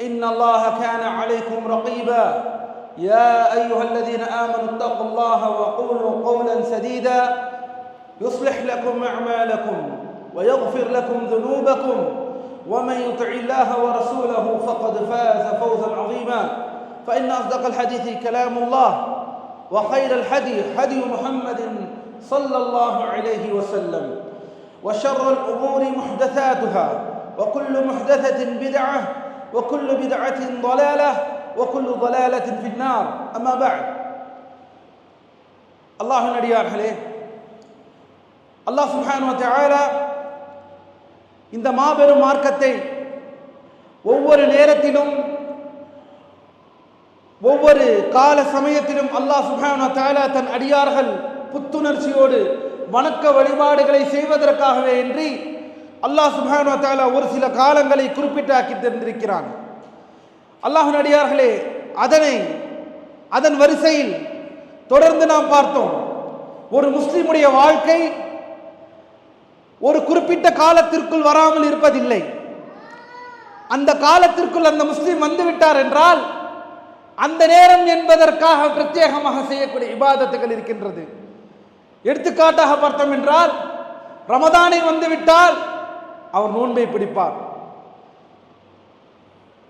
إن الله كان عليكم رقيبا. يا أيها الذين آمنوا اتقوا الله وقولوا قولا سديدا. يصلح لكم أعمالكم ويغفر لكم ذنوبكم. ومن يطع الله ورسوله فقد فاز فوزا عظيما. فإن أصدق الحديث كلام الله وخير الحديث هدي محمد صلى الله عليه وسلم. وشر الأمور محدثاتها وكل محدثة بدعة وكل بدعة ضلالة وكل ضلالة في النار أما بعد الله நடிகார்களே அல்லாஹ் சுப்ஹானு தஆலா இந்த மாபெரும் மார்க்கத்தை ஒவ்வொரு நேரத்திலும் ஒவ்வொரு கால சமயத்திலும் அல்லாஹ் சுப்ஹானு தஆலா தன் அடியார்கள் புத்துணர்ச்சியோடு வணக்க வழிபாடுகளை செய்வதற்காகவே என்று அல்லாஹ் சுப்ஹானு தாலா ஒரு சில காலங்களை குறிப்பிட்டாக்கி தந்திருக்கிறான் அல்லாஹ் நடிகார்களே அதனை அதன் வரிசையில் தொடர்ந்து நாம் பார்த்தோம். ஒரு முஸ்லிமுடைய வாழ்க்கை ஒரு குறிப்பிட்ட காலத்திற்குள் வராமல் இருப்பதில்லை. அந்த காலத்திற்குள் அந்த முஸ்லிம் வந்துவிட்டார் என்றால் அந்த நேரம் என்பதற்காக பிரத்யேகமாக செய்யக்கூடிய இபாதத்துகள் இருக்கின்றது. எடுத்துக்காட்டாக பார்த்தோம் என்றால் ரமதானை வந்துவிட்டால் அவர் நோன்பை பிடிப்பார்.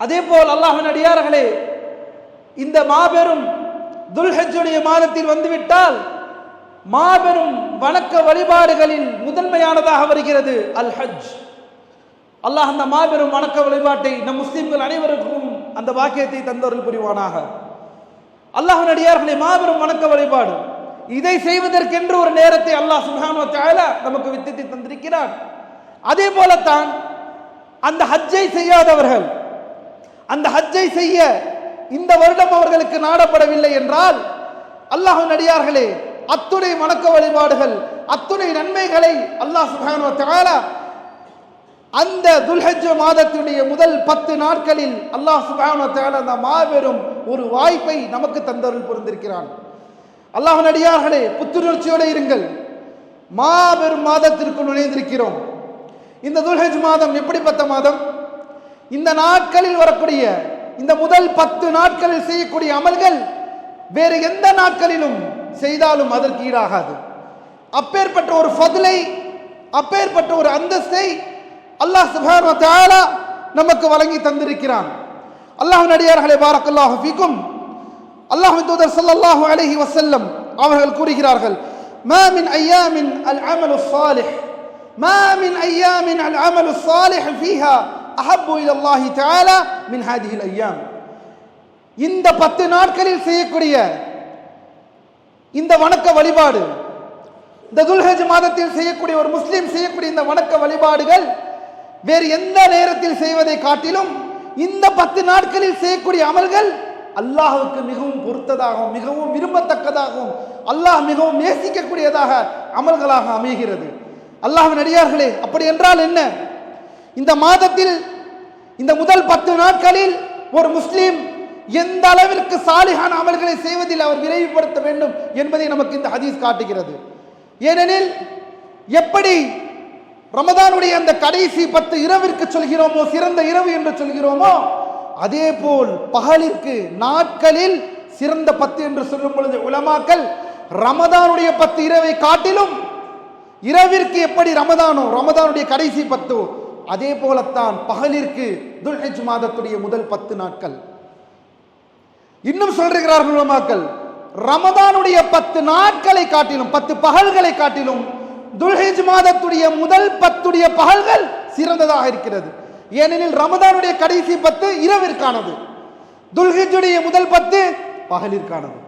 அதே போல் அல்லாஹின் அடியார்களே இந்த மாபெரும் துல்ஹஜுடைய மாதத்தில் வந்துவிட்டால் மாபெரும் வணக்க வழிபாடுகளில் முதன்மையானதாக வருகிறது அல் ஹஜ் அல்லாஹ் அந்த மாபெரும் வணக்க வழிபாட்டை நம் முஸ்லிம்கள் அனைவருக்கும் அந்த வாக்கியத்தை தந்தவர்கள் புரிவானாக. அல்லாஹின் அடியார்களே மாபெரும் வணக்க வழிபாடு. இதை செய்வதற்கென்று ஒரு நேரத்தை அல்லாஹ் சுஹானோ தாலா நமக்கு வித்தியத்தை தந்திருக்கிறார் அதே போலத்தான் அந்த ஹஜ்ஜை செய்யாதவர்கள் அந்த ஹஜ்ஜை செய்ய இந்த வருடம் அவர்களுக்கு நாடப்படவில்லை என்றால் அல்லாஹ் நடிகார்களே அத்துணை வணக்க வழிபாடுகள் அத்துணை நன்மைகளை அல்லாஹ் சுஹானோ அந்த துல்ஹஜ் மாதத்தினுடைய முதல் பத்து நாட்களில் அல்லாஹ் சுபான அந்த மாபெரும் ஒரு வாய்ப்பை நமக்கு தந்தருள் புரிந்திருக்கிறான். அல்லாஹ் நடிகார்களே புத்துணர்ச்சியோடு இருங்கள். மாபெரும் மாதத்திற்குள் நுழைந்திருக்கிறோம். இந்த துல்ஹஜ் மாதம் எப்படிப்பட்ட மாதம்? இந்த நாட்களில் வரக்கூடிய இந்த முதல் பத்து நாட்களில் செய்யக்கூடிய அமல்கள் வேறு எந்த நாட்களிலும் செய்தாலும் அதற்கு ஈடாகாது. அப்பேற்பட்ட ஒரு ஃபதிலை அப்பேற்பட்ட ஒரு அந்தஸ்தை அல்லாஹ் சுபான் தாலா நமக்கு வழங்கி தந்திருக்கிறான். அல்லாஹ் நடிகார்களே பாரக்கல்லாஹு ஃபிக்கும். அல்லாஹ் தூதர் சல்லல்லாஹு அலஹி வசல்லம் அவர்கள் கூறுகிறார்கள் மாமின் ஐயாமின் அல் அமலு சாலிஹ் ما من ايام العمل الصالح فيها احب الى الله تعالى من هذه الايام இந்த பத்து நாட்களில் செய்யக்கூடிய இந்த வணக்க வழிபாடு இந்த துல்ஹஜ் மாதத்தில் செய்யக்கூடிய ஒரு முஸ்லீம் செய்யக்கூடிய இந்த வணக்க வழிபாடுகள் வேறு எந்த நேரத்தில் செய்வதை காட்டிலும் இந்த பத்து நாட்களில் செய்யக்கூடிய அமல்கள் அல்லாஹுக்கு மிகவும் பொருத்ததாகவும் மிகவும் விரும்பத்தக்கதாகவும் அல்லாஹ் மிகவும் நேசிக்கக்கூடியதாக அமல்களாக அமைகிறது அல்லாஹின் அடியார்களே அப்படி என்றால் என்ன? இந்த மாதத்தில் இந்த முதல் பத்து நாட்களில் ஒரு முஸ்லீம் எந்த அளவிற்கு சாலிகான அமல்களை செய்வதில் அவர் விரைவுபடுத்த வேண்டும் என்பதை நமக்கு இந்த ஹதீஸ் காட்டுகிறது. ஏனெனில் எப்படி ரமதானுடைய அந்த கடைசி பத்து இரவிற்கு சொல்கிறோமோ சிறந்த இரவு என்று சொல்கிறோமோ அதே போல் பகலிற்கு நாட்களில் சிறந்த பத்து என்று சொல்லும் பொழுது உலமாக்கல் ரமதானுடைய பத்து இரவை காட்டிலும் இரவிற்கு எப்படி ரமதானோ ரமதானுடைய கடைசி பத்தோ அதே போலத்தான் பகலிற்கு துல்ஹஜ் மாதத்துடைய முதல் பத்து நாட்கள். இன்னும் சொல்கிறார்கள் உலமாக்கள் ரமதானுடைய பத்து நாட்களை காட்டிலும் பத்து பகல்களை காட்டிலும் துல்ஹிஜ் மாதத்துடைய முதல் பத்துடைய பகல்கள் சிறந்ததாக இருக்கிறது. ஏனெனில் ரமதானுடைய கடைசி பத்து இரவிற்கானது. துல்ஹிஜுடைய முதல் பத்து பகலிற்கானது.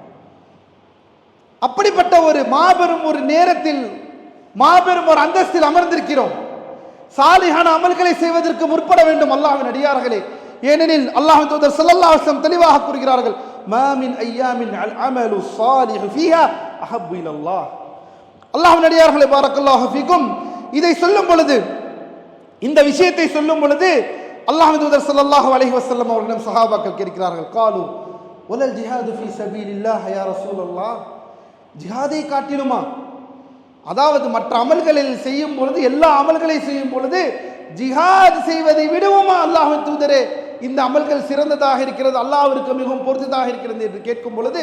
அப்படிப்பட்ட ஒரு மாபெரும் ஒரு நேரத்தில் மாபெரும் ஒரு அந்தஸ்தில் அமர்ந்திருக்கிறோம். சாலிகான அமல்களை செய்வதற்கு முற்பட வேண்டும் அல்லாஹின் அடியார்களே. ஏனெனில் அல்லாஹ் தூதர் ஸல்லல்லாஹு தெளிவாக கூறுகிறார்கள் மாமின் ஐயாமின் அல் அமலு சாலிஹு ஃபீஹா அஹப்பு இலல்லாஹ். அல்லாஹ்வின் அடியார்களே பாரக்கல்லாஹு ஃபீக்கும் இதை சொல்லும் பொழுது இந்த விஷயத்தை சொல்லும் பொழுது அல்லாஹ் தூதர் சல்லல்லாஹு அலைஹி வஸல்லம் அவர்களிடம் சஹாபாக்கள் கேட்கிறார்கள் காலு வலல் ஜிஹாது ஃபீ சபீலில்லாஹ் யா ரசூலல்லாஹ். ஜிஹாதை காட்டிலுமா? அதாவது மற்ற அமல்களில் செய்யும் பொழுது எல்லா அமல்களையும் செய்யும் பொழுது ஜிஹாத் செய்வதை விடவுமா அல்லாஹ் தூதரே? இந்த அமல்கள் சிறந்ததாக இருக்கிறது அல்லாஹிற்கு மிகவும் பொருத்ததாக இருக்கிறது என்று கேட்கும் பொழுது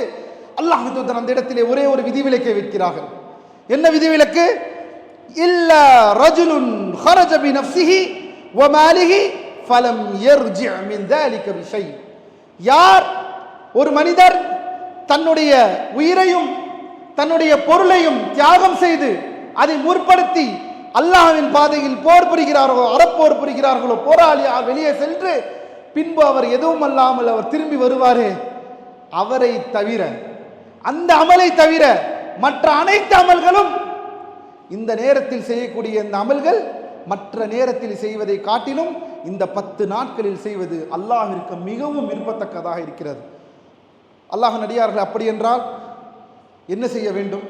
அல்லாஹ் தூதர் அந்த இடத்திலே ஒரே ஒரு விதிவிலக்கை வைக்கிறார்கள். என்ன விதிவிலக்கு? இல்ல ரஜுலுன் ஹரஜபி நஃப்சிஹி வ மாலிஹி ஃபலம் யர்ஜி மின் தாலிக விஷய் யார்? ஒரு மனிதர் தன்னுடைய உயிரையும் தன்னுடைய பொருளையும் தியாகம் செய்து அதை முற்படுத்தி அல்லாஹ்வின் பாதையில் போர் புரிகிறார்களோ அறப்போர் புரிகிறார்களோ போராளியாக வெளியே சென்று பின்பு அவர் எதுவும் அல்லாமல் அவர் திரும்பி வருவாரே? அவரை தவிர அந்த அமலை தவிர மற்ற அனைத்து அமல்களும் இந்த நேரத்தில் செய்யக்கூடிய இந்த அமல்கள் மற்ற நேரத்தில் செய்வதை காட்டிலும் இந்த பத்து நாட்களில் செய்வது அல்லாஹிற்கு மிகவும் விரும்பத்தக்கதாக இருக்கிறது. அல்லாஹ் நடிகார்கள் அப்படி என்றால் என்ன செய்ய வேண்டும்?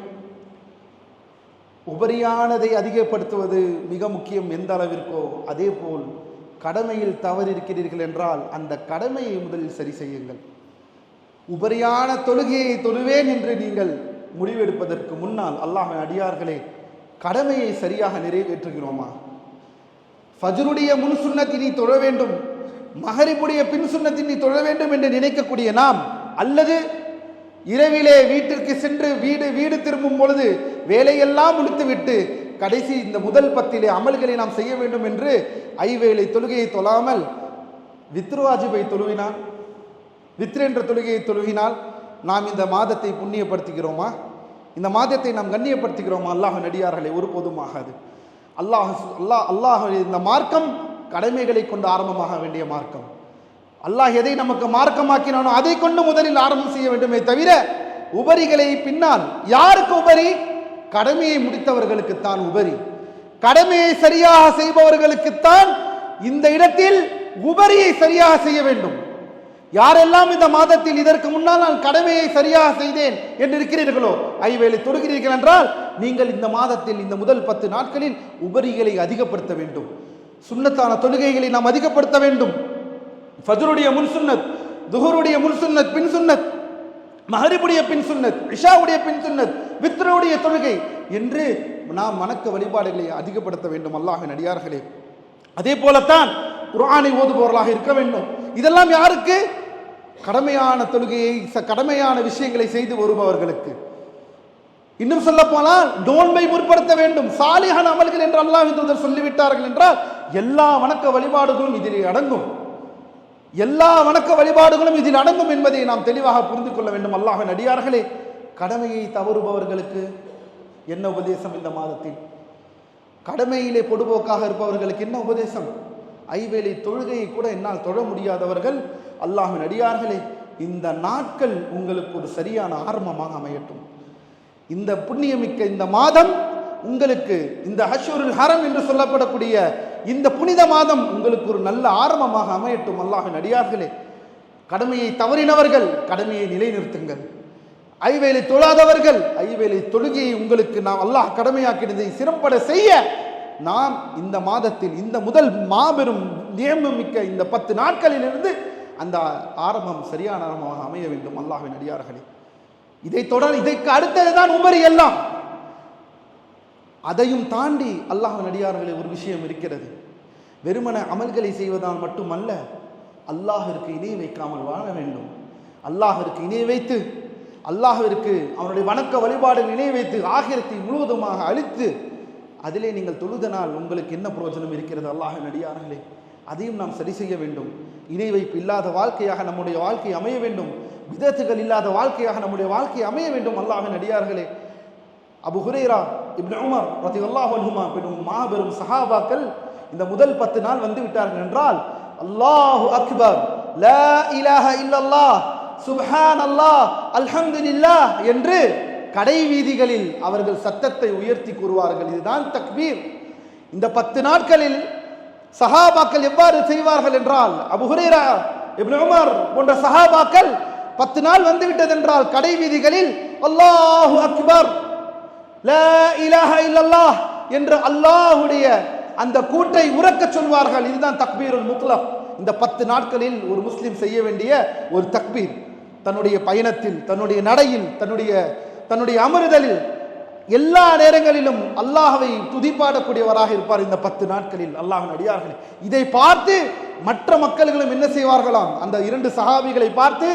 உபரியானதை அதிகப்படுத்துவது மிக முக்கியம் எந்த அளவிற்கோ. அதே போல் கடமையில் தவறு இருக்கிறீர்கள் என்றால் அந்த கடமையை முதலில் சரி செய்யுங்கள். உபரியான தொழுகையை தொழுவேன் என்று நீங்கள் முடிவெடுப்பதற்கு முன்னால் அல்லாஹ் அடியார்களே கடமையை சரியாக நிறைவேற்றுகிறோமா? ஃபஜ்ருடைய முன் சுண்ணத்தை நீ தொழ வேண்டும். மகரிபுடைய பின் சுண்ணத்தை நீ தொழ வேண்டும் என்று நினைக்கக்கூடிய நாம் அல்லது இரவிலே வீட்டிற்கு சென்று வீடு வீடு திரும்பும் பொழுது வேலையெல்லாம் முடித்துவிட்டு கடைசி இந்த முதல் பத்திலே அமல்களை நாம் செய்ய வேண்டும் என்று ஐவேளை தொழுகையை தொழாமல் வித்ருவாஜிபை தொழுவினான். வித்ரு என்ற தொழுகையை தொழுகினால் நாம் இந்த மாதத்தை புண்ணியப்படுத்துகிறோமா? இந்த மாதத்தை நாம் கண்ணியப்படுத்துகிறோமா? அல்லாஹ் நடிகார்களே ஒருபோதும் ஆகாது. அல்லாஹ் அல்லாஹ் அல்லாஹ் இந்த மார்க்கம் கடமைகளை கொண்டு ஆரம்பமாக வேண்டிய மார்க்கம். அல்லாஹ் எதை நமக்கு மார்க்கமாக்கினானோ அதை கொண்டு முதலில் ஆரம்பம் செய்ய வேண்டுமே தவிர உபரிகளை பின்னால் யாருக்கு உபரி? கடமையை முடித்தவர்களுக்குத்தான் உபரி. கடமையை சரியாக செய்பவர்களுக்குத்தான் இந்த இடத்தில் உபரியை சரியாக செய்ய வேண்டும். யாரெல்லாம் இந்த மாதத்தில் இதற்கு முன்னால் நான் கடமையை சரியாக செய்தேன் என்று இருக்கிறீர்களோ ஐவேளை தொடுகிறீர்கள் என்றால் நீங்கள் இந்த மாதத்தில் இந்த முதல் பத்து நாட்களில் உபரிகளை அதிகப்படுத்த வேண்டும். சுண்ணத்தான தொழுகைகளை நாம் அதிகப்படுத்த வேண்டும். ஃபஜ்ருடைய முன் சுன்னத் துஹருடைய முன் சுன்னத் பின் சுன்னத் மஹரிபுடைய பின் சுன்னத் இஷாவுடைய பின் சுன்னத் வித்ருடைய தொழுகை என்று நாம் வணக்க வழிபாடுகளை அதிகப்படுத்த வேண்டும் அல்லாஹ் நடிகார்களே அதே போலத்தான் குரானை ஓதுபவர்களாக இருக்க வேண்டும். இதெல்லாம் யாருக்கு? கடமையான தொழுகையை கடமையான விஷயங்களை செய்து வருபவர்களுக்கு. இன்னும் சொல்ல போனால் நோன்பை முற்படுத்த வேண்டும். சாலிஹான அமல்கள் என்று அல்லாஹ் சொல்லிவிட்டார்கள் என்றால் எல்லா வணக்க வழிபாடுகளும் இதில் அடங்கும். எல்லா வணக்க வழிபாடுகளும் இதில் அடங்கும் என்பதை நாம் தெளிவாக புரிந்து கொள்ள வேண்டும். அல்லாஹ் நடிகார்களே கடமையை தவறுபவர்களுக்கு என்ன உபதேசம் இந்த மாதத்தில்? கடமையிலே பொடுபோக்காக இருப்பவர்களுக்கு என்ன உபதேசம்? ஐவேளை தொழுகையை கூட என்னால் தொழ முடியாதவர்கள் அல்லாஹ் நடிகார்களே இந்த நாட்கள் உங்களுக்கு ஒரு சரியான ஆரம்பமாக அமையட்டும். இந்த புண்ணியமிக்க இந்த மாதம் உங்களுக்கு இந்த ஹஷூருல் ஹரம் என்று சொல்லப்படக்கூடிய இந்த புனித மாதம் உங்களுக்கு ஒரு நல்ல ஆரம்பமாக அமையட்டும் அல்லாஹின் அடியார்களே. கடமையை தவறினவர்கள் கடமையை நிலைநிறுத்துங்கள். ஐவேலை தொழாதவர்கள் ஐவேலை தொழுகையை உங்களுக்கு நாம் அல்லாஹ் கடமையாக்கினதை சிறப்பட செய்ய நாம் இந்த மாதத்தில் இந்த முதல் மாபெரும் நியமமிக்க இந்த பத்து நாட்களிலிருந்து அந்த ஆரம்பம் சரியான ஆரம்பமாக அமைய வேண்டும் அல்லாஹின் அடியார்களே. இதை தொடர் இதற்கு அடுத்ததுதான் உபரி எல்லாம். அதையும் தாண்டி அல்லாஹின் அடியார்களே ஒரு விஷயம் இருக்கிறது. வெறுமன அமல்களை செய்வதால் மட்டுமல்ல அல்லாஹிற்கு இணை வைக்காமல் வாழ வேண்டும். அல்லாஹிற்கு இணை வைத்து அல்லாஹிற்கு அவனுடைய வணக்க வழிபாடுகள் இணை வைத்து ஆகிரத்தை முழுவதுமாக அழித்து அதிலே நீங்கள் தொழுதனால் உங்களுக்கு என்ன பிரயோஜனம் இருக்கிறது அல்லாஹின் அடியார்களே? அதையும் நாம் சரி செய்ய வேண்டும். இணை வைப்பு இல்லாத வாழ்க்கையாக நம்முடைய வாழ்க்கை அமைய வேண்டும். விதத்துகள் இல்லாத வாழ்க்கையாக நம்முடைய வாழ்க்கை அமைய வேண்டும் அல்லாஹின் அடியார்களே. அபு ஹுரேரா இப்னு உமர் ரதியல்லாஹு அல்லாஹ் மாபெரும் சஹாபாக்கள் இந்த முதல் பத்து நாள் வந்து விட்டார்கள் என்றால் அல்லாஹு அக்பர் லா இலாஹ இல்லல்லாஹ் சுப்ஹான் அல்லாஹ் அல்ஹம்துலில்லாஹ் என்று கடை வீதிகளில் அவர்கள் சத்தத்தை உயர்த்தி கூறுவார்கள். இதுதான் தக்பீர். இந்த பத்து நாட்களில் சஹாபாக்கள் எவ்வாறு செய்வார்கள் என்றால் அபுஹுரேரா இப்னு உமர் போன்ற சஹாபாக்கள் பத்து நாள் வந்து விட்டதென்றால் கடை வீதிகளில் அல்லாஹு அக்பர் லா இலாஹ இல்லல்லாஹ் என்று அல்லாஹுடைய அந்த கூட்டை உறக்க சொல்வார்கள். இதுதான் தக்பீருல் முத்லக் இந்த பத்து நாட்களில் ஒரு முஸ்லீம் செய்ய வேண்டிய ஒரு தக்பீர். தன்னுடைய பயணத்தில் தன்னுடைய நடையில் தன்னுடைய தன்னுடைய அமருதலில் எல்லா நேரங்களிலும் அல்லாஹவை துதிப்பாடக்கூடியவராக இருப்பார் இந்த பத்து நாட்களில் அல்லாஹ்வின் அடியார்கள். இதை பார்த்து மற்ற மக்கள்களும் என்ன செய்வார்களாம்? அந்த இரண்டு சஹாபிகளை பார்த்து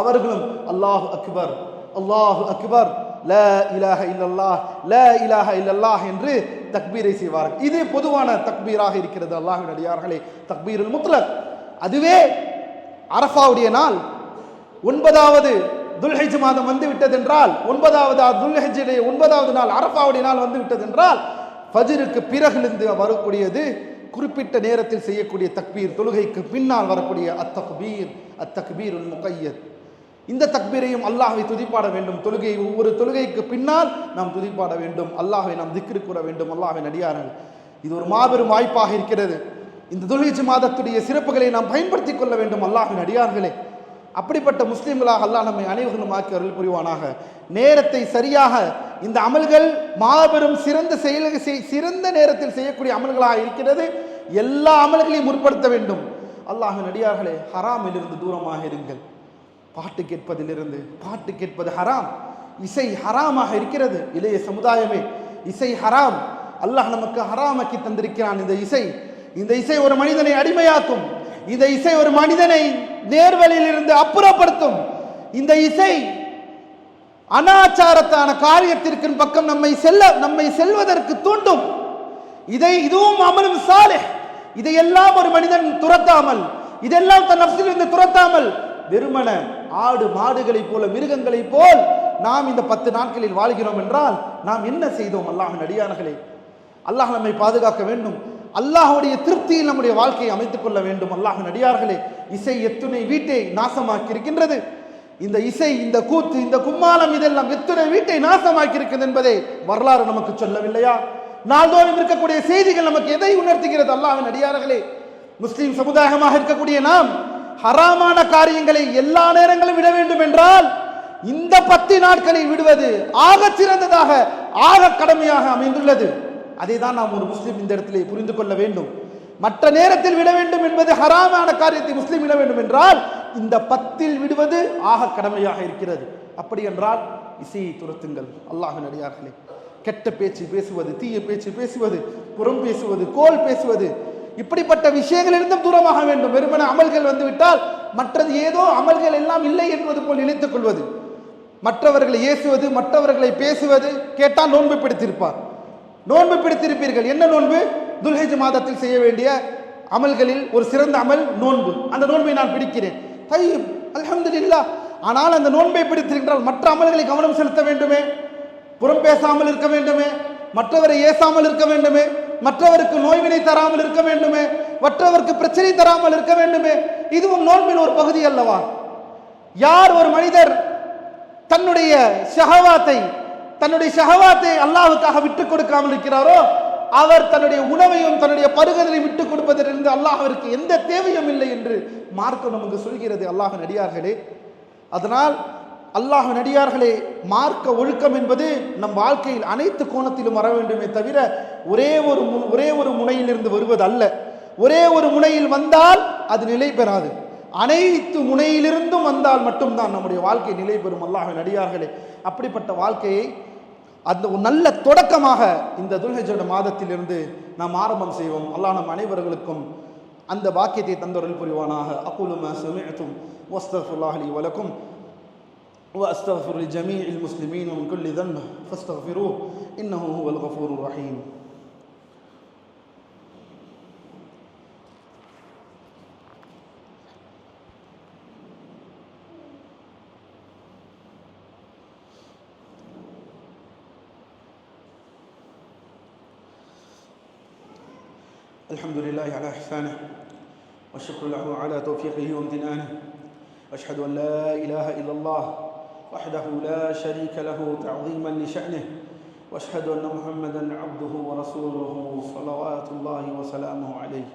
அவர்களும் அல்லாஹ் அக்பர் அல்லாஹ் அக்பர் ல இலாஹ இல்லல்லாஹ் ல இலாஹ இல்லல்லாஹ் என்று தக்பீரை செய்வார்கள். இது பொதுவான தக்பீராக இருக்கிறது அல்லாஹ்வின் அடியார்களே. தக்பீருல் முத்லக். அதுவே அரஃபாவுடைய நாள். ஒன்பதாவது துல்ஹஜ் மாதம் வந்து விட்டதென்றால் ஒன்பதாவது துல்ஹஜுடைய ஒன்பதாவது நாள் அரஃபாவுடைய நாள் வந்து விட்டதென்றால் ஃபஜ்ருக்கு பிறகிலிருந்து வரக்கூடியது குறிப்பிட்ட நேரத்தில் செய்யக்கூடிய தக்பீர் தொழுகைக்கு பின்னால் வரக்கூடிய அத்தக்பீர் அத்தக்பீர் முகையத். இந்த தக்பீரையும் அல்லாஹ்வை துதிப்பாட வேண்டும். தொழுகை ஒவ்வொரு தொழுகைக்கு பின்னால் நாம் துதிப்பாட வேண்டும். அல்லாஹ்வை நாம் திக்ரு கூற வேண்டும். அல்லாஹ்வின் அடியார்கள். இது ஒரு மாபெரும் வாய்ப்பாக இருக்கிறது. இந்த துல்ஹஜ் மாதத்துடைய சிறப்புகளை நாம் பயன்படுத்தி கொள்ள வேண்டும் அல்லாஹின் அடியார்களே. அப்படிப்பட்ட முஸ்லீம்களாக அல்லாஹ் நம்மை அனைவர்களும் ஆக்கி அருள் புரிவானாக. நேரத்தை சரியாக இந்த அமல்கள் மாபெரும் சிறந்த செயல் செய்- சிறந்த நேரத்தில் செய்யக்கூடிய அமல்களாக இருக்கிறது. எல்லா அமல்களையும் முற்படுத்த வேண்டும். அல்லாஹின் அடியார்களே ஹராமிலிருந்து தூரமாக இருங்கள். பாட்டு கேட்பதிலிருந்து பாட்டு கேட்பது ஹராம். இசை ஹராமாக இருக்கிறது இளைய சமுதாயமே. இசை ஹராம். அல்லாஹ் நமக்கு ஹராமாக்கி தந்திருக்கிறான் இந்த இசை. இந்த இசை ஒரு மனிதனை அடிமையாக்கும். இந்த இசை ஒரு மனிதனை நேர்வழியில் இருந்து அப்புறப்படுத்தும். இந்த இசை அனாச்சாரத்தான காரியத்திற்கு பக்கம் நம்மை செல்ல நம்மை செல்வதற்கு தூண்டும். இதை இதுவும் அமலும் சாலே இதையெல்லாம் ஒரு மனிதன் துரத்தாமல் இதெல்லாம் தன் நப்சிலிருந்து துரத்தாமல் வெறுமன ஆடு மாடுகளைப் போல மிருகங்களைப் போல் நாம் இந்த பத்து நாட்களில் வாழ்கிறோம் என்றால் நாம் என்ன செய்தோம்? அல்லாஹின் அடியானர்களே அல்லாஹ் நம்மை பாதுகாக்க வேண்டும். அல்லாஹுடைய திருப்தியில் நம்முடைய வாழ்க்கையை அமைத்துக் கொள்ள வேண்டும். அல்லாஹின் அடியார்களே இசை எத்துணை வீட்டை நாசமாக்கி இருக்கின்றது இந்த இசை இந்த கூத்து இந்த கும்மாளம் இதெல்லாம் எத்தனை வீட்டை நாசமாக்கி இருக்கிறது என்பதை வரலாறு நமக்கு சொல்லவில்லையா? நாள்தோறும் இருக்கக்கூடிய செய்திகள் நமக்கு எதை உணர்த்துகிறது? அல்லாஹ்வின் அடியார்களே முஸ்லீம் சமுதாயமாக இருக்கக்கூடிய நாம் ஹராமான காரியங்களை எல்லா நேரங்களும் விட வேண்டும் என்றால் இந்த பத்து நாட்களை விடுவது ஆக சிறந்ததாக ஆக கடமையாக அமைந்துள்ளது. அதை தான் நாம் ஒரு முஸ்லீம் இந்த இடத்திலே புரிந்து கொள்ள வேண்டும். மற்ற நேரத்தில் விட வேண்டும் என்பது ஹராமான காரியத்தை முஸ்லீம் விட வேண்டும் என்றால் இந்த பத்தில் விடுவது ஆக கடமையாக இருக்கிறது. அப்படி என்றால் இசையை துரத்துங்கள். அல்லாஹின் அடியார்களே கெட்ட பேச்சு பேசுவது தீய பேச்சு பேசுவது புறம் பேசுவது கோல் பேசுவது இப்படிப்பட்ட விஷயங்களிலிருந்தும் தூரமாக வேண்டும். வெறுமன அமல்கள் வந்துவிட்டால் மற்றது ஏதோ அமல்கள் எல்லாம் இல்லை என்பது போல் நினைத்துக் கொள்வது. மற்றவர்களை ஏசுவது மற்றவர்களை பேசுவது கேட்டால் நோன்பு பிடித்திருப்பார். நோன்பு பிடித்திருப்பீர்கள். என்ன நோன்பு? துல்ஹஜ் மாதத்தில் செய்ய வேண்டிய அமல்களில் ஒரு சிறந்த அமல் நோன்பு. அந்த நோன்பை நான் பிடிக்கிறேன். தையும் அல்ஹம்துலில்லாஹ் ஆனால் அந்த நோன்பை பிடித்திருக்கிறால் மற்ற அமல்களை கவனம் செலுத்த வேண்டுமே? புறம் பேசாமல் இருக்க வேண்டுமே? மற்றவரை ஏசாமல் இருக்க வேண்டுமே? மற்றவருக்கு நோய்வினை தராமல் இருக்க வேண்டுமே மற்றவருக்கு பிரச்சனை தராமல் இருக்க வேண்டுமே இதுவும் நோன்பின் ஒரு பகுதி அல்லவா? யார் ஒரு மனிதர் தன்னுடைய ஷஹவாத்தை தன்னுடைய ஷஹவாத்தை அல்லாஹுக்காக விட்டுக் கொடுக்காமல் இருக்கிறாரோ அவர் தன்னுடைய உணவையும் தன்னுடைய பருகுதலை விட்டுக் கொடுப்பதிலிருந்து அல்லாஹிற்கு எந்த தேவையும் இல்லை என்று மார்க்கம் நமக்கு சொல்கிறது. அல்லாஹ் நடிகார்களே அதனால் அல்லாஹ் நடிகார்களே மார்க்க ஒழுக்கம் என்பது நம் வாழ்க்கையில் அனைத்து கோணத்திலும் வர வேண்டுமே தவிர ஒரே ஒரு முன் ஒரே ஒரு முனையிலிருந்து வருவது அல்ல ஒரே ஒரு முனையில் வந்தால் அது நிலை பெறாது. அனைத்து முனையிலிருந்தும் வந்தால் மட்டும்தான் நம்முடைய வாழ்க்கை நிலை பெறும் அல்லாஹ் நடிகார்களே அப்படிப்பட்ட வாழ்க்கையை அந்த ஒரு நல்ல தொடக்கமாக இந்த துல்ஹஜோட மாதத்திலிருந்து நாம் ஆரம்பம் செய்வோம். அல்லாஹ் நம் அனைவர்களுக்கும் அந்த வாக்கியத்தை தந்தொருள் புரிவானாக. அக்குலுமா சமிஅத்தும் வஸ்தஃபுல்லாஹ் வலக்கும். وأستغفر لجميع المسلمين ومن كل ذنب فاستغفروه إنه هو الغفور الرحيم. الحمد لله على إحسانه والشكر له على توفيقه وامتنانه. أشهد أن لا إله إلا الله وحده لا شريك له تعظيما لشأنه وأشهد أن محمدا عبده ورسوله صلوات الله وسلامه عليه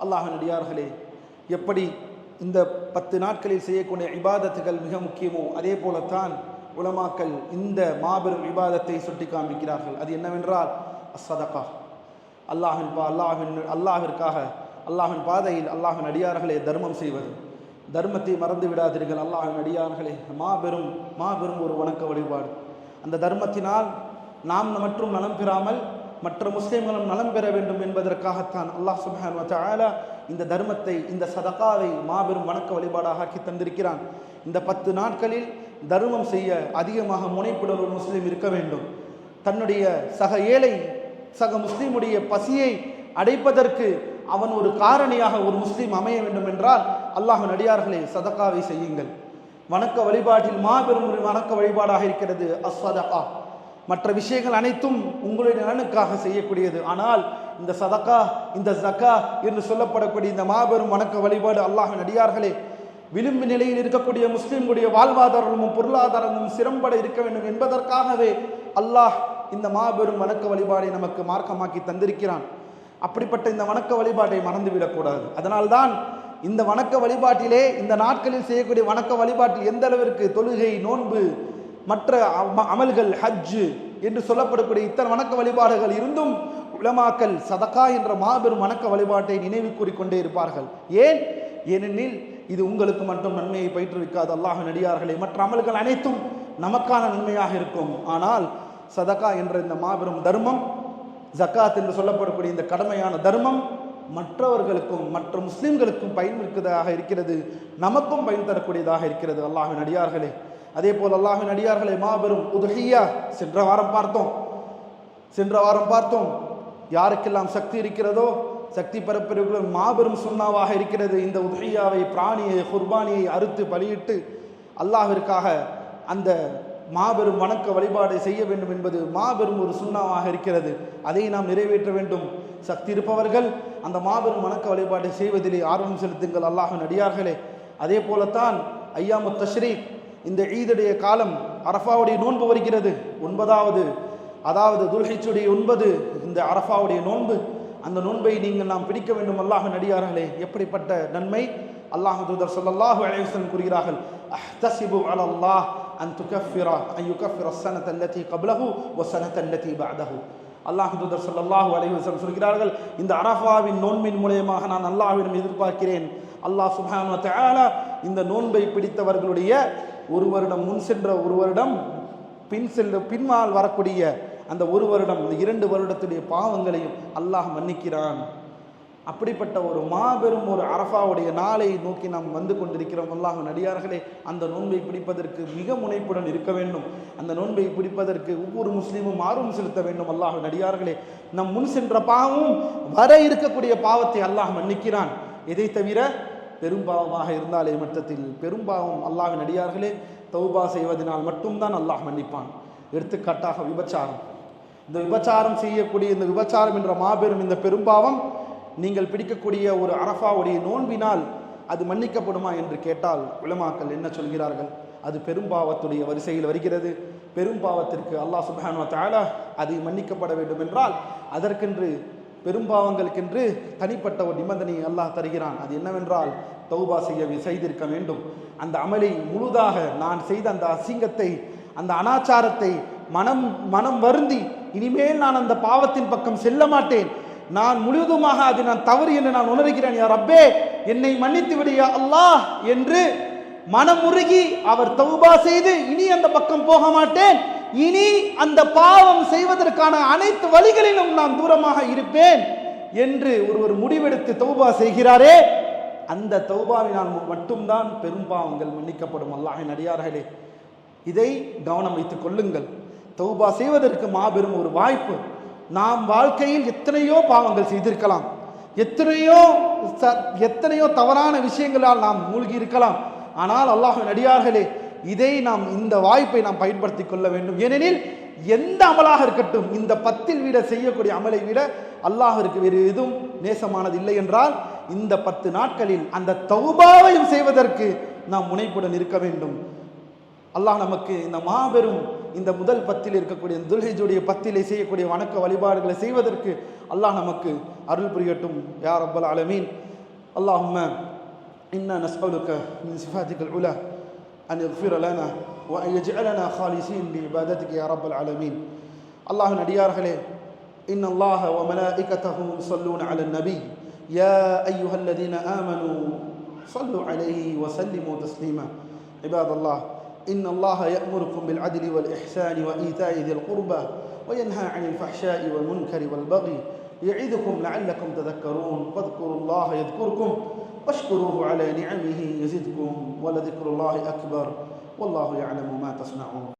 அல்லாஹ் நடிகார்களே எப்படி இந்த பத்து நாட்களில் செய்யக்கூடிய இபாதத்துகள் மிக முக்கியமோ அதே போலத்தான் உலமாக்கள் இந்த மாபெரும் இபாதத்தை சுட்டி காண்பிக்கிறார்கள் அது என்னவென்றால் அஸ்ஸதகா அல்லாஹின் பா அல்லாஹின் அல்லாஹிற்காக அல்லாஹின் பாதையில் அல்லாஹின் அடியார்களே தர்மம் செய்வது தர்மத்தை மறந்து விடாதீர்கள். அல்லாஹின் அடியார்களே மாபெரும் மாபெரும் ஒரு வணக்க வழிபாடு. அந்த தர்மத்தினால் நாம் மற்றும் நலம் பெறாமல் மற்ற முஸ்லீம்களும் நலம் பெற வேண்டும் என்பதற்காகத்தான் அல்லாஹ் சுப்ஹான் இந்த தர்மத்தை இந்த சதகாவை மாபெரும் வணக்க வழிபாடாக ஆக்கி தந்திருக்கிறான். இந்த பத்து நாட்களில் தர்மம் செய்ய அதிகமாக முனைப்புடன் ஒரு முஸ்லீம் இருக்க வேண்டும். தன்னுடைய சக ஏழை சக முஸ்லீமுடைய பசியை அடைப்பதற்கு அவன் ஒரு காரணியாக ஒரு முஸ்லீம் அமைய வேண்டும் என்றால் அல்லாஹ் நடிகார்களே சதக்காவை செய்யுங்கள். வணக்க வழிபாட்டில் மாபெரும் வணக்க வழிபாடாக இருக்கிறது அஸ்வதகா மற்ற விஷயங்கள் அனைத்தும் உங்களுடைய நலனுக்காக செய்யக்கூடியது. ஆனால் இந்த சதக்கா இந்த ஜக்கா என்று சொல்லப்படக்கூடிய இந்த மாபெரும் வணக்க வழிபாடு அல்லாஹ் நடிகார்களே விளிம்பு நிலையில் இருக்கக்கூடிய முஸ்லிம்களுடைய வாழ்வாதாரமும் பொருளாதாரமும் சிறம்பட இருக்க வேண்டும் என்பதற்காகவே அல்லாஹ் இந்த மாபெரும் வணக்க வழிபாடை நமக்கு மார்க்கமாக்கி தந்திருக்கிறான். அப்படிப்பட்ட இந்த வணக்க வழிபாட்டை மறந்துவிடக்கூடாது அதனால்தான் இந்த வணக்க வழிபாட்டிலே இந்த நாட்களில் செய்யக்கூடிய வணக்க வழிபாட்டில் எந்த அளவிற்கு தொழுகை நோன்பு மற்ற அம- அமல்கள் ஹஜ்ஜு என்று சொல்லப்படக்கூடிய இத்தனை வணக்க வழிபாடுகள் இருந்தும் உலமாக்கல் சதகா என்ற மாபெரும் வணக்க வழிபாட்டை நினைவு கூறிக்கொண்டே இருப்பார்கள். ஏன்? ஏனெனில் இது உங்களுக்கு மட்டும் நன்மையை பயிற்றுவிக்காது. அல்லாஹ் நடிகார்களே மற்ற அமல்கள் அனைத்தும் நமக்கான நன்மையாக இருக்கும். ஆனால் சதகா என்ற இந்த மாபெரும் தர்மம் ஜக்காத் என்று சொல்லப்படக்கூடிய இந்த கடமையான தர்மம் மற்றவர்களுக்கும் மற்ற முஸ்லிம்களுக்கும் இருக்கிறதாக இருக்கிறது. நமக்கும் பயன் தரக்கூடியதாக இருக்கிறது அல்லாஹின் அடியார்களே. அதே போல் அல்லாஹின் அடியார்களே மாபெரும் உதுகையா சென்ற வாரம் பார்த்தோம். சென்ற வாரம் பார்த்தோம். யாருக்கெல்லாம் சக்தி இருக்கிறதோ சக்தி பரப்பிற்குள்ள மாபெரும் சுண்ணாவாக இருக்கிறது. இந்த உதுகையாவை பிராணியை குர்பானியை அறுத்து பலியிட்டு அல்லாஹிற்காக அந்த மாபெரும் வணக்க வழிபாடை செய்ய வேண்டும் என்பது மாபெரும் ஒரு சுண்ணாவாக இருக்கிறது. அதை நாம் நிறைவேற்ற வேண்டும். சக்தி இருப்பவர்கள் அந்த மாபெரும் வணக்க வழிபாட்டை செய்வதிலே ஆர்வம் செலுத்துங்கள் அல்லாஹின் அடியார்களே. அதே போலத்தான் ஐயாமு தஷ்ரீக் இந்த ஈதுடைய காலம் அரஃபாவுடைய நோன்பு வருகிறது. ஒன்பதாவது அதாவது துல்ஹிச்சுடைய ஒன்பது இந்த அரஃபாவுடைய நோன்பு. அந்த நோன்பை நீங்கள் நாம் பிடிக்க வேண்டும் அல்லாஹ் நடிகார்களே எப்படிப்பட்ட நன்மை? அல்லாஹ் தூதர் சொல்லல்லாஹு அலைவசன் கூறுகிறார்கள் அஹ்தசிபு அலல்லாஹ் அன் துகஃபிரா அன் யுகஃபிர ஸனத அல்லதி கப்லஹு வ சனத் அல்லதி பஅதஹு. அல்லாஹ் தூதர் ஸல்லல்லாஹு அலைஹி சொல்கிறார்கள் இந்த அரஃபாவின் நோன்பின் மூலயமாக நான் அல்லாஹ்விடம் எதிர்பார்க்கிறேன். அல்லாஹ் சுபான வ இந்த நோன்பை பிடித்தவர்களுடைய ஒரு வருடம் முன் சென்ற ஒரு வருடம் பின் செல்ல பின்னால் வரக்கூடிய அந்த ஒரு வருடம் இந்த இரண்டு வருடத்துடைய பாவங்களையும் அல்லாஹ் மன்னிக்கிறான். அப்படிப்பட்ட ஒரு மாபெரும் ஒரு அரஃபாவுடைய நாளை நோக்கி நாம் வந்து கொண்டிருக்கிறோம். அல்லாஹ் நடிகார்களே அந்த நோன்பை பிடிப்பதற்கு மிக முனைப்புடன் இருக்க வேண்டும். அந்த நோன்பை பிடிப்பதற்கு ஒவ்வொரு முஸ்லீமும் ஆர்வம் செலுத்த வேண்டும். அல்லாஹ் நடிகார்களே நம் முன் சென்ற பாவமும் வர இருக்கக்கூடிய பாவத்தை அல்லாஹ் மன்னிக்கிறான். இதை தவிர பெரும் பாவமாக இருந்தாலே மட்டத்தில் பெரும் பாவம் அல்லாஹ் நடிகார்களே தௌபா செய்வதனால் மட்டும்தான் அல்லாஹ் மன்னிப்பான். எடுத்துக்காட்டாக விபச்சாரம். இந்த விபச்சாரம் செய்யக்கூடிய இந்த விபச்சாரம் என்ற மாபெரும் இந்த பெரும்பாவம் நீங்கள் பிடிக்கக்கூடிய ஒரு அரஃபாவுடைய நோன்பினால் அது மன்னிக்கப்படுமா என்று கேட்டால் உலமாக்கள் என்ன சொல்கிறார்கள்? அது பெரும்பாவத்துடைய வரிசையில் வருகிறது. பெரும்பாவத்திற்கு அல்லாஹ் சுப்ஹானு தாலா அது மன்னிக்கப்பட வேண்டும் என்றால் அதற்கென்று பெரும்பாவங்களுக்கென்று தனிப்பட்ட ஒரு நிபந்தனையை அல்லாஹ் தருகிறான். அது என்னவென்றால் தௌபா செய்ய செய்திருக்க வேண்டும். அந்த அமலை முழுதாக நான் செய்த அந்த அசிங்கத்தை அந்த அனாச்சாரத்தை மனம் மனம் வருந்தி இனிமேல் நான் அந்த பாவத்தின் பக்கம் செல்ல மாட்டேன். நான் முழுவதுமாக அது நான் தவறு என்று நான் உணர்கிறேன் யா ரப்பே. என்னை மன்னித்து விடு யா அல்லாஹ் என்று மனமுருகி அவர் தௌபா செய்து இனி அந்த பக்கம் போக மாட்டேன். இனி அந்த பாவம் செய்வதற்கான அனைத்து வழிகளிலும் நான் தூரமாக இருப்பேன் என்று ஒருவர் முடிவெடுத்து தௌபா செய்கிறாரே. அந்த தௌபாவினால் மட்டும்தான் பெரும் பாவங்கள் மன்னிக்கப்படும் அல்லாஹின் அடியார்களே. இதை கவனம் வைத்துக் கொள்ளுங்கள். தௌபா செய்வதற்கு மாபெரும் ஒரு வாய்ப்பு. நாம் வாழ்க்கையில் எத்தனையோ பாவங்கள் செய்திருக்கலாம். எத்தனையோ ச- எத்தனையோ தவறான விஷயங்களால் நாம் மூழ்கி இருக்கலாம். ஆனால் அல்லாஹின் அடியார்களே இதை நாம் இந்த வாய்ப்பை நாம் பயன்படுத்தி கொள்ள வேண்டும். ஏனெனில் எந்த அமலாக இருக்கட்டும் இந்த பத்தில் விட செய்யக்கூடிய அமலை விட அல்லாஹிற்கு வேறு எதுவும் நேசமானது இல்லை என்றால் இந்த பத்து நாட்களில் அந்த தௌபாவையும் செய்வதற்கு நாம் முனைப்புடன் இருக்க வேண்டும். அல்லாஹ் நமக்கு இந்த மாபெரும் இந்த முதல் பத்தில் இருக்கக்கூடிய துல்ஹிஜுடைய பத்திலே செய்யக்கூடிய வணக்க வழிபாடுகளை செய்வதற்கு அல்லாஹ் நமக்கு அருள் புரியட்டும் யார் ரப்பல் ஆலமீன் அல்லாஹும்ம إنا نسألك من صفاتك العلى أن يغفر لنا وأن يجعلنا خالصين لعبادتك يا رب العالمين الله நடிகார்களே إن الله وملائكته يصلون على النبي يا أيها الذين آمنوا صلوا عليه وسلموا تسليما عباد الله إن الله يأمركم بالعدل والإحسان وإيتاء ذي القربى وينهى عن الفحشاء والمنكر والبغي يعظكم لعلكم تذكرون فاذكروا الله يذكركم واشكروه على نعمه يزدكم ولذكر الله أكبر والله يعلم ما تصنعون